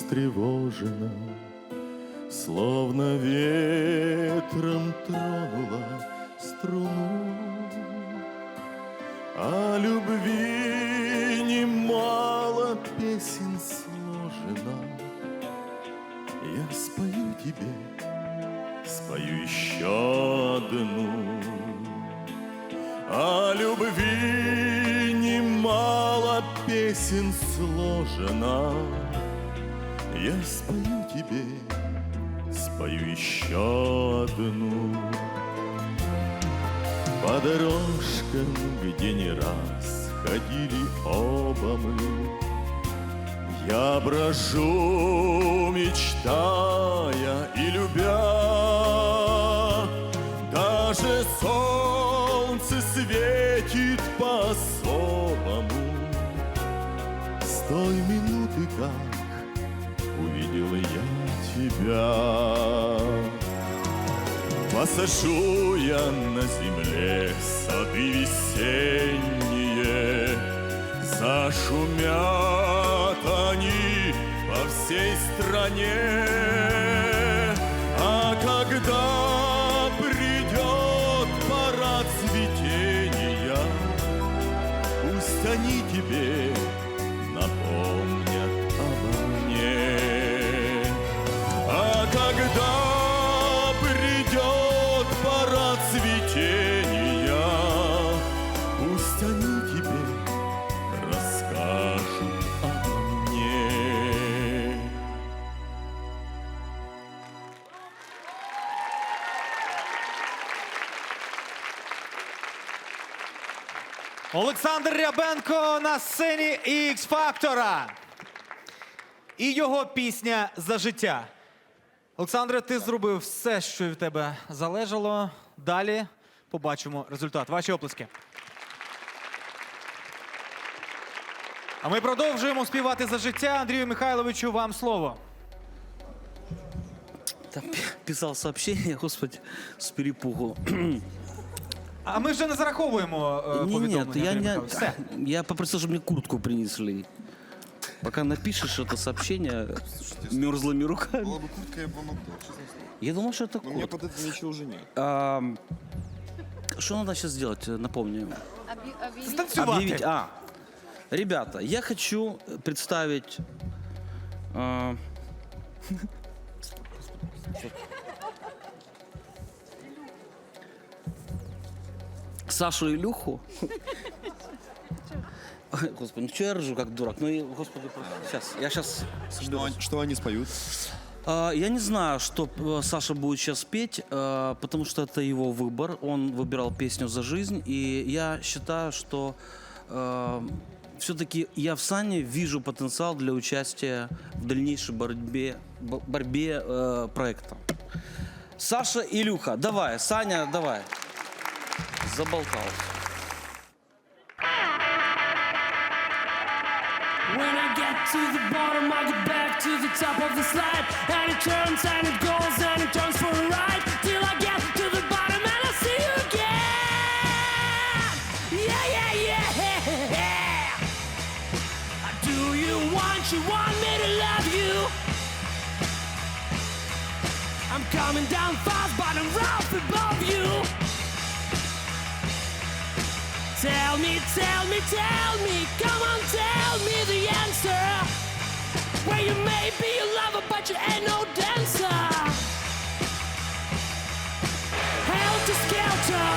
растревожена, Словно ветром тронула струну. О любви немало песен сложено. Я спою тебе, спою еще одну. О любви немало песен сложено. Я спою тебе, спою еще одну. По дорожкам, где не раз ходили оба мы, Я брожу, мечтая и любя. Тебя. Посажу я на земле сады весенние, Зашумят они по всей стране. Олександр Рябенко на сцені X Фактора. І його пісня за життя. Олександре, ти зробив все, що від тебе залежало. Далі побачимо результат. Ваші оплески. А ми продовжуємо співати за життя. Андрію Михайловичу, вам слово. Там пи- писал сообщение, господи, с перепугу. А ми вже не зараховуємо е, Не, повідомлення. нет, я, Андрій не, Михайлович. Все. я попросил, чтобы мне куртку принесли. Пока напишешь это сообщение мерзлыми руками. Была бы куртка, я бы вам отдал, честное слово. Я думал, что это Но мне кот. под это ничего уже нет. А, Что надо сейчас сделать, э, напомню. Объ- объявить Станцювати. Объявить. А, ребята, я хочу представить... а, Сашу Илюху. Господи, ну что я ржу, как дурак? Ну, и, господи, сейчас, я сейчас Что они, что они споют? а, Я не знаю, что э, Саша будет сейчас петь, э, потому что это его выбор. Он выбирал песню за жизнь, и я считаю, что все-таки я в Сане вижу потенциал для участия в дальнейшей борьбе, бо- борьбе э, проекта. Саша Илюха, давай, Саня, давай. Заболтался. When I get to the bottom, I get back to the top of the slide. And it turns and it goes and it turns for a ride. Till I get to the bottom and I see you again. Yeah, yeah, yeah. Do you want, you want me to love you? I'm coming down fast, but I'm Tell me, tell me, tell me, come on, tell me the answer. Where you may be a lover, but you ain't no dancer. Helter skelter,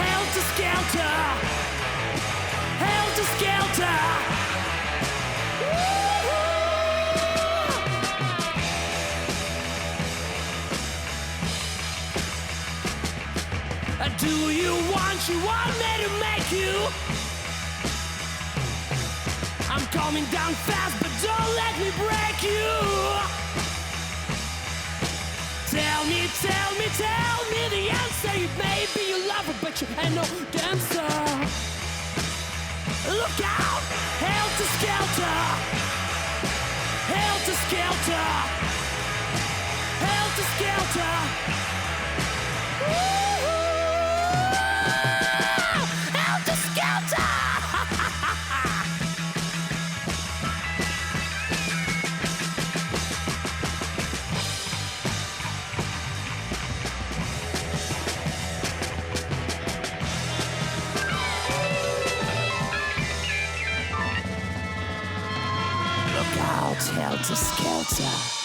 helter skelter, helter skelter. Do you want, you want me to make you? I'm coming down fast, but don't let me break you. Tell me, tell me, tell me the answer. You may be a lover, but you ain't no dancer. Look out! Helter skelter! Helter skelter! Helter skelter! Woo-hoo! Helter skelter.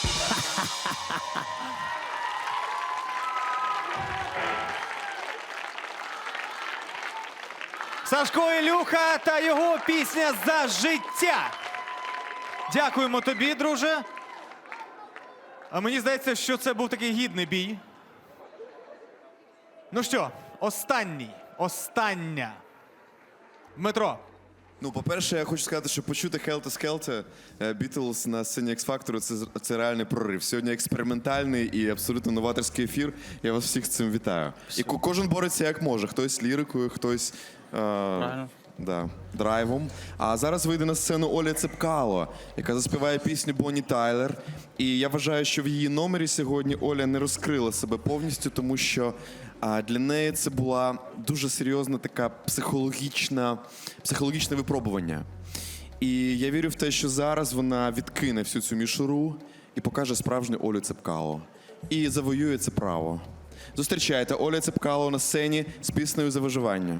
Сашко Ілюха та його пісня за життя. Дякуємо тобі, друже. А мені здається, що це був такий гідний бій. Ну що, останній, остання. Дмитро, Ну, по-перше, я хочу сказати, що почути Хелта Скелта Бітлз на сцені X Factor це, це реальний прорив. Сьогодні експериментальний і абсолютно новаторський ефір. Я вас всіх з цим вітаю. І ко- кожен бореться як може. Хтось лірикою, хтось е, да, драйвом. А зараз вийде на сцену Оля Цепкало, яка заспіває пісню Бонні Тайлер. І я вважаю, що в її номері сьогодні Оля не розкрила себе повністю, тому що для неї це була дуже серйозна така психологічна, психологічне випробування. І я вірю в те, що зараз вона відкине всю цю мішуру і покаже справжню Олю Цепкало. І завоює це право. Зустрічайте Оля Цепкало на сцені з піснею за виживання.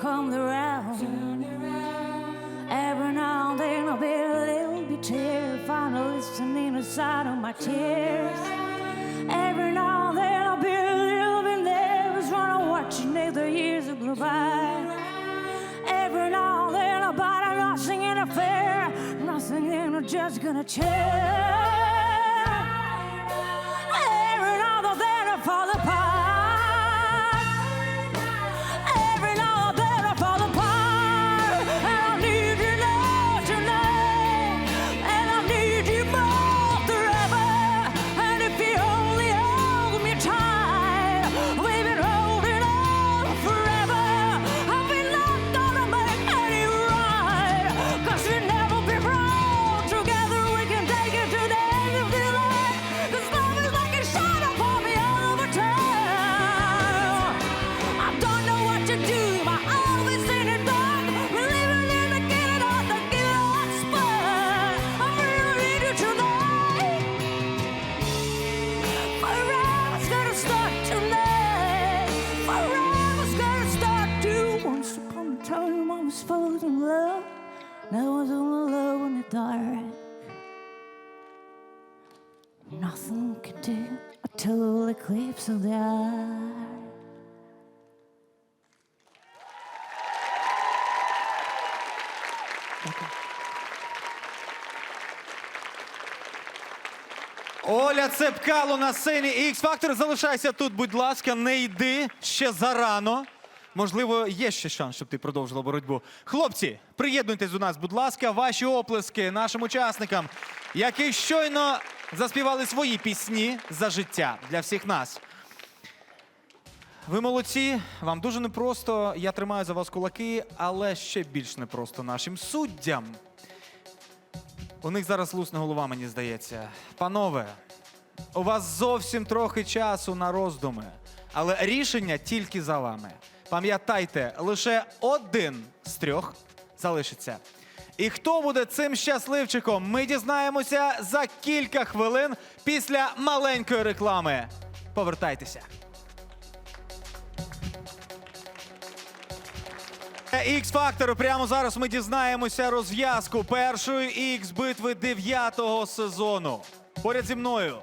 Come around. Every now and then I'll be a little bit terrified of listening the sound of my tears. Every now and then I'll be a little bit nervous when I'm watching as the years go by. Every now and then I'll buy nothing in a fair, nothing in a just gonna change. Do a total eclipse of the eye. Оля Цепкало на сцені X Factor. Залишайся тут, будь ласка, не йди ще зарано. Можливо, є ще шанс, щоб ти продовжила боротьбу. Хлопці, приєднуйтесь до нас, будь ласка, ваші оплески нашим учасникам, які щойно заспівали свої пісні за життя для всіх нас. Ви молодці, вам дуже непросто. Я тримаю за вас кулаки, але ще більш непросто нашим суддям. У них зараз лусне голова, мені здається. Панове, у вас зовсім трохи часу на роздуми, але рішення тільки за вами. Пам'ятайте, лише один з трьох залишиться. І хто буде цим щасливчиком, ми дізнаємося за кілька хвилин після маленької реклами. Повертайтеся. Ікс фактору прямо зараз ми дізнаємося розв'язку першої ікс битви дев'ятого сезону. Поряд зі мною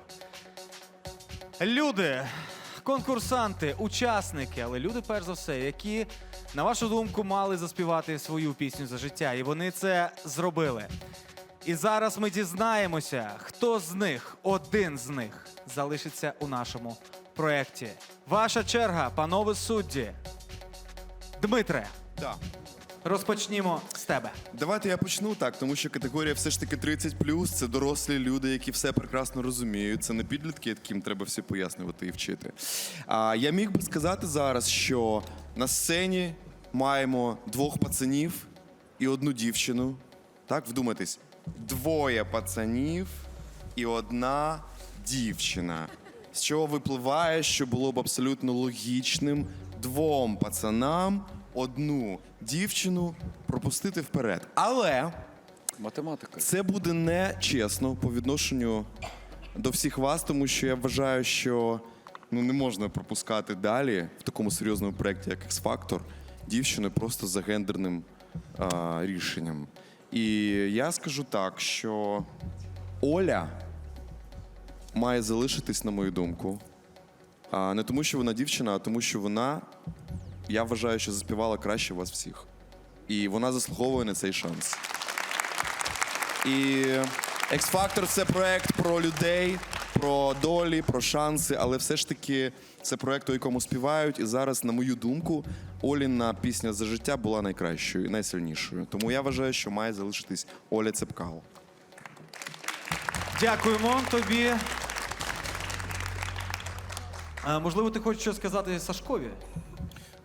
люди, конкурсанти, учасники, але люди, перш за все, які, на вашу думку, мали заспівати свою пісню за життя, і вони це зробили. І зараз ми дізнаємося, хто з них, один з них, залишиться у нашому проєкті. Ваша черга, панове судді. Дмитре, Да. Розпочнімо з тебе. Давайте я почну так, тому що категорія все ж таки 30 це дорослі люди, які все прекрасно розуміють. Це не підлітки, яким треба все пояснювати і вчити. А я міг би сказати зараз, що на сцені маємо двох пацанів і одну дівчину. Так, вдумайтесь, двоє пацанів і одна дівчина. З чого випливає, що було б абсолютно логічним двом пацанам одну дівчину пропустити вперед. Але Математика. це буде нечесно по відношенню до всіх вас, тому що я вважаю, що ну, не можна пропускати далі в такому серйозному проєкті, як X-Factor, дівчини просто за гендерним а, рішенням. І я скажу так, що Оля має залишитись, на мою думку. А, не тому, що вона дівчина, а тому, що вона, я вважаю, що заспівала краще вас всіх. І вона заслуговує на цей шанс. І X-Factor – це проект про людей, про долі, про шанси, але все ж таки це проект, у якому співають. І зараз, на мою думку, Оліна пісня за життя була найкращою і найсильнішою. Тому я вважаю, що має залишитись Оля Цепкало. Дякуємо тобі. А, можливо, ти хочеш щось сказати Сашкові?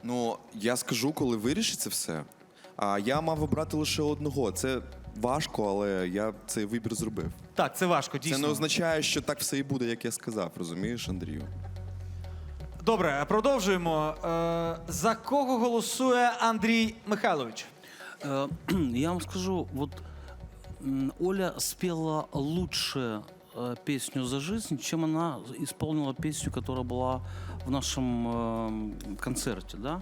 Ну, я скажу, коли вирішиться все. А я мав обрати лише одного. Це важко, але я цей вибір зробив. Так, це важко, дійсно. Це не означає, що так все і буде, як я сказав, розумієш, Андрію? Добре, продовжуємо. Е, за кого голосує Андрій Михайлович? Э, Я вам скажу, вот м, Оля спела лучше песню «За жизнь», чем она исполнила песню, которая была в нашем э, концерте, да?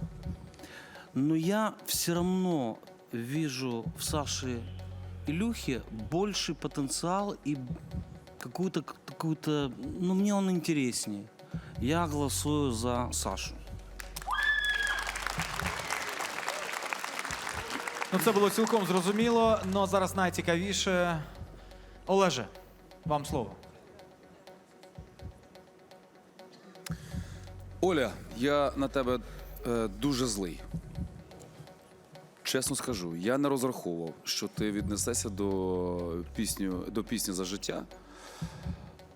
Но я все равно вижу в Саше Илюхе больший потенциал и какую-то, какую-то, ну мне он интереснее. Я голосую за Сашу. Ну, це було цілком зрозуміло, але зараз найцікавіше. Олеже, вам слово. Оля, я на тебе е, дуже злий. Чесно скажу, я не розраховував, що ти віднесешся до до пісні за життя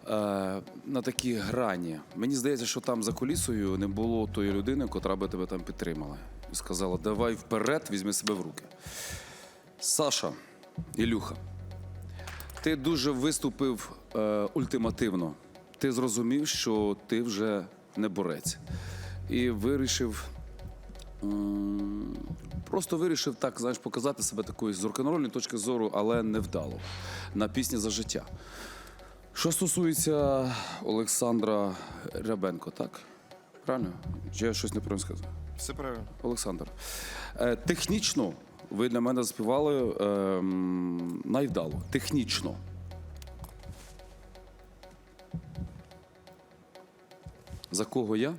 е, на такій грані. Мені здається, що там за кулісою не було тої людини, котра би тебе там підтримала. І сказала: давай вперед, візьми себе в руки. Саша, Ілюха, ти дуже виступив е, ультимативно. Ти зрозумів, що ти вже не борець. І вирішив. м, Просто вирішив так, знаєш, показати себе такої з рок-н-рольної точки зору, але невдало. На пісні за життя. Що стосується Олександра Рябенко, так? Правильно? Чи я щось неправильно сказав? Все правильно. Олександр. Е, технічно ви для мене заспівали ем, найвдало. Технічно. За кого я?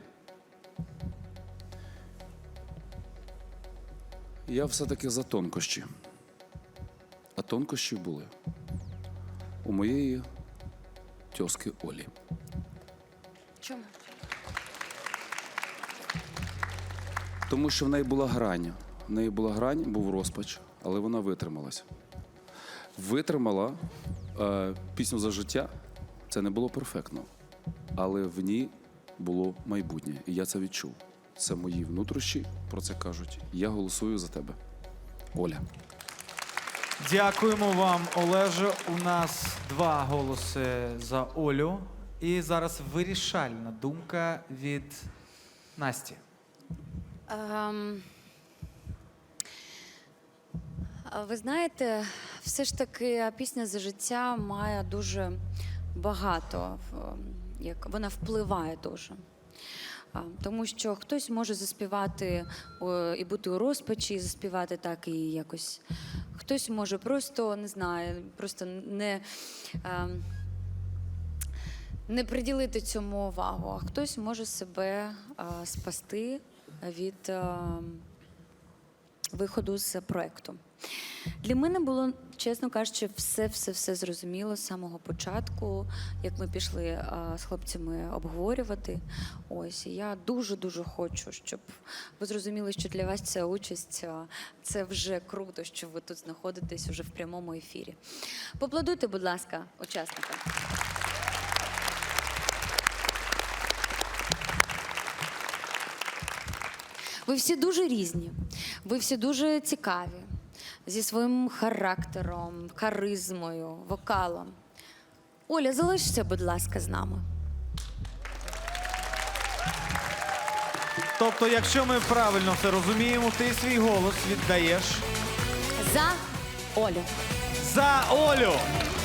Я все-таки за тонкощі. А тонкощі були у моєї тьоски Олі. Чому? Тому що в неї була грань. В неї була грань, був розпач, але вона витрималася. Витримала е, пісню за життя. Це не було перфектно, але в ній було майбутнє. І я це відчув. Це мої внутрішні про це кажуть. Я голосую за тебе. Оля. Дякуємо вам, Олеже. У нас два голоси за Олю. І зараз вирішальна думка від Насті. А ви знаєте, все ж таки пісня за життя має дуже багато, як вона впливає дуже. Тому що хтось може заспівати і бути у розпачі, і заспівати так і якось. Хтось може просто не знаю, просто не. ем, не приділити цьому увагу, а хтось може себе спасти від виходу з проекту. Для мене було, чесно кажучи, все, все, все зрозуміло з самого початку, як ми пішли а, з хлопцями обговорювати. Ось і я дуже дуже хочу, щоб ви зрозуміли, що для вас ця участь а, це вже круто, що ви тут знаходитесь уже в прямому ефірі. Поплодуйте, будь ласка, учасникам. Ви всі дуже різні, ви всі дуже цікаві зі своїм характером, харизмою, вокалом. Оля, залишся, будь ласка, з нами. Тобто, якщо ми правильно все розуміємо, ти свій голос віддаєш За Олю. за Олю.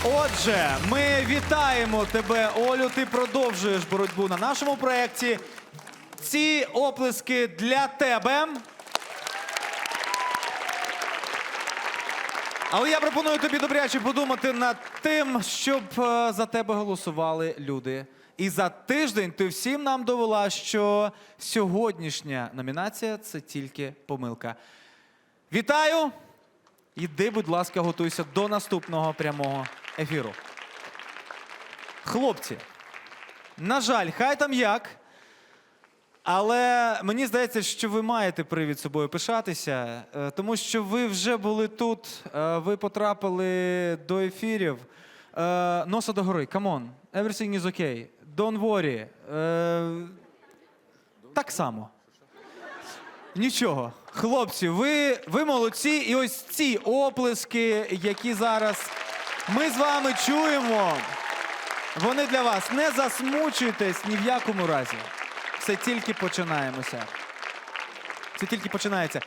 Отже, ми вітаємо тебе, Олю. Ти продовжуєш боротьбу на нашому проєкті. Ці оплески для тебе. Але я пропоную тобі добряче подумати над тим, щоб е, за тебе голосували люди. І за тиждень ти всім нам довела, що сьогоднішня номінація це тільки помилка. Вітаю! Іди, будь ласка, готуйся до наступного прямого ефіру. Хлопці, на жаль, хай там як. Але мені здається, що ви маєте привід собою пишатися, е, тому що ви вже були тут, е, ви потрапили до ефірів. Е, Носа до гори, камон, everything is okay, don't worry. Так само. Нічого. Хлопці, ви, ви молодці, і ось ці оплески, які зараз ми з вами чуємо, вони для вас. Не засмучуйтесь ні в якому разі. Це тільки починаємося. Це тільки починається.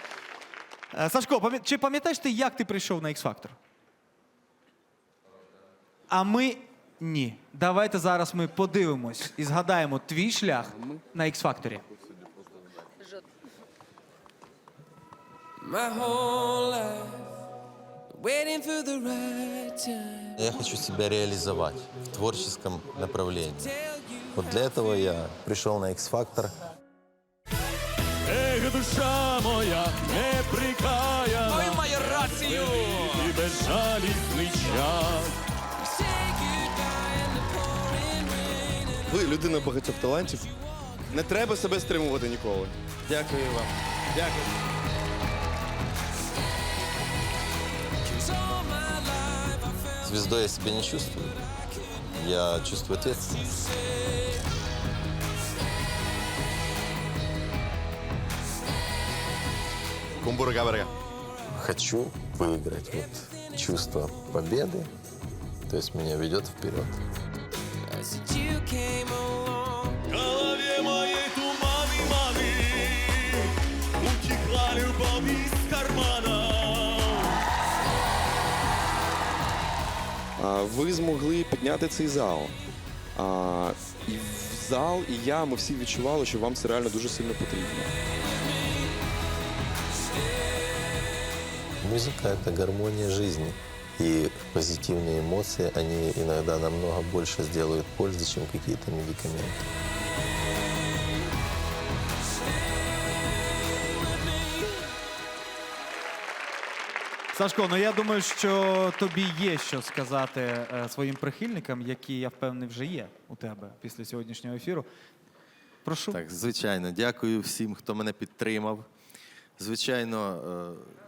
Е, Сашко, чи пам'ятаєш ти, як ти прийшов на X-Factor? А ми ні. Давайте зараз ми подивимось і згадаємо твій шлях на X-Factor. Я хочу себя реализовать в творческом направлении. Вот для этого я пришел на X-Factor. Ех, душа моя, неприкаяна. Ой, маю рацію! І безжалісний час. Ви людина багатьох талантів. Не треба себе стримувати ніколи. Дякую вам. Дякую. Звездой я себя не чувствую. Я чувствую ответственность. Хочу выиграть. Вот чувство победы, то есть меня ведет вперед. I said you came along. В голове моей туман и маны, утекла любовь из кармана. А, Ви змогли підняти цей зал. А, І в зал, і я, ми всі відчували, що вам це реально дуже сильно потрібно. Музыка — это гармония жизни. И позитивные эмоции, они иногда намного больше сделают пользы, чем какие-то медикаменты. Сашко, ну я думаю, що тобі є що сказати е, своїм прихильникам, які я впевнений вже є у тебе після сьогоднішнього ефіру. Прошу. Так, звичайно, дякую всім, хто мене підтримав. Звичайно, е,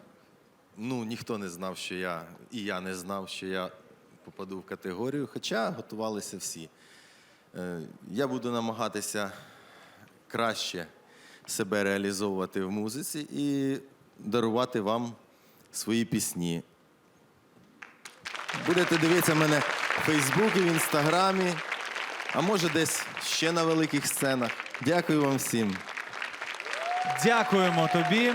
ну ніхто не знав, що я, і я не знав, що я попаду в категорію, хоча готувалися всі. Е, Я буду намагатися краще себе реалізовувати в музиці і дарувати вам свої пісні. Будете дивитися мене в Фейсбуці, в Інстаграмі, а може десь ще на великих сценах. Дякую вам всім. Дякуємо тобі.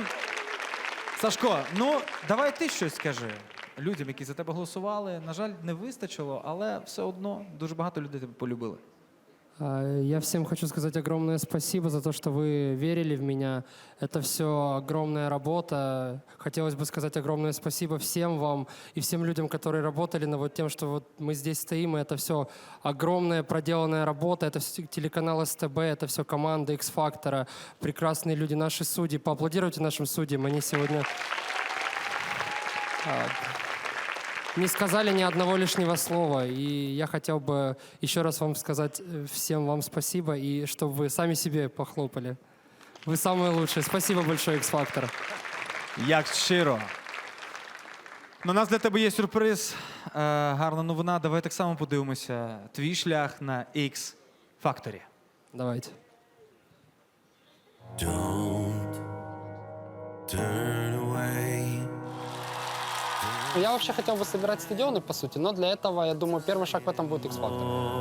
Сашко, ну давай ти щось скажи людям, які за тебе голосували. На жаль, не вистачило, але все одно дуже багато людей тебе полюбили. А, Я всем хочу сказать огромное спасибо за то, что вы верили в меня. Это все огромная работа. Хотелось бы сказать огромное спасибо всем вам и всем людям, которые работали над вот тем, что вот мы здесь стоим, и это все огромная проделанная работа. Это все телеканал СТБ, это все команда X-Factor, прекрасные люди, наши судьи. Поаплодируйте нашим судьям. Они сегодня а, не сказали ни одного лишнего слова. И я хотел бы еще раз вам сказать э, всем вам спасибо, и чтобы вы сами себе похлопали. Вы самые лучшие. Спасибо большое, X-Factor. Як щиро. Ну, у нас для тебе є сюрприз. Е, гарна новина. Давай так само подивимося. Твій шлях на X Factory. Давайте. Я вообще хотел бы собирать стадионы, по сути, но для этого, я думаю, первый шаг в этом будет X-Factor.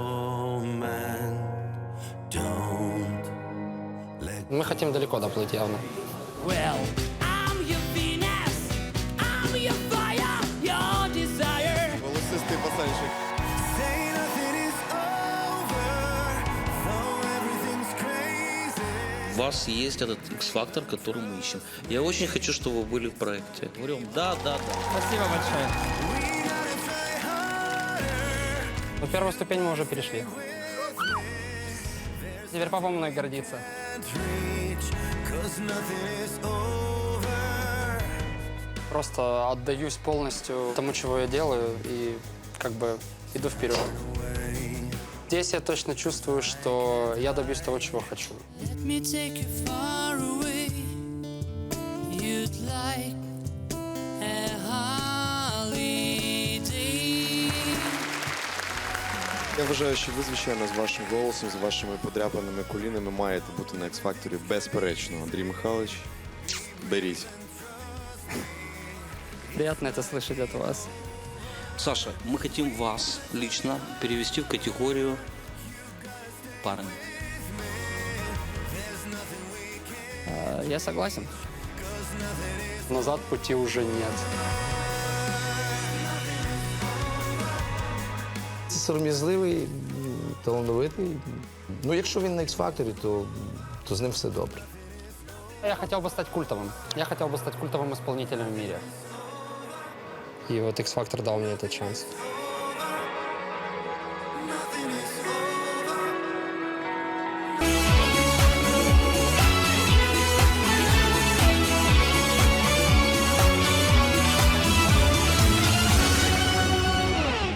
Мы хотим далеко доплыть явно. Well, I'm your Venus, I'm your fire, your desire. Голосистий Санечек. Вас есть этот X-фактор, который мы ищем. Я очень хочу, чтобы вы были в проекте. Говорю да, да, да. Спасибо большое. Ну, первую ступень мы уже перешли. Теперь папа мной гордится. Просто отдаюсь полностью тому, чего я делаю, и как бы иду вперед. Здесь я точно чувствую, что я добьюсь того, чего хочу. Я вважаю, що ви, звичайно, з вашим голосом, з вашими подряпаними колінами маєте бути на X-Factor безперечно. Андрій Михайлович, беріть. Приятно это слышать от вас. Саша, мы хотим вас лично перевести в категорию парни. Э, Я согласен. Назад пути уже нет. Це сором'язливий, м, талановитий. Ну, якщо він на X-Factor, то, то з ним все добре. Я хотел бы стать культовым. Я хотел бы стать культовым исполнителем в мире. И вот X-Factor дал мне этот шанс.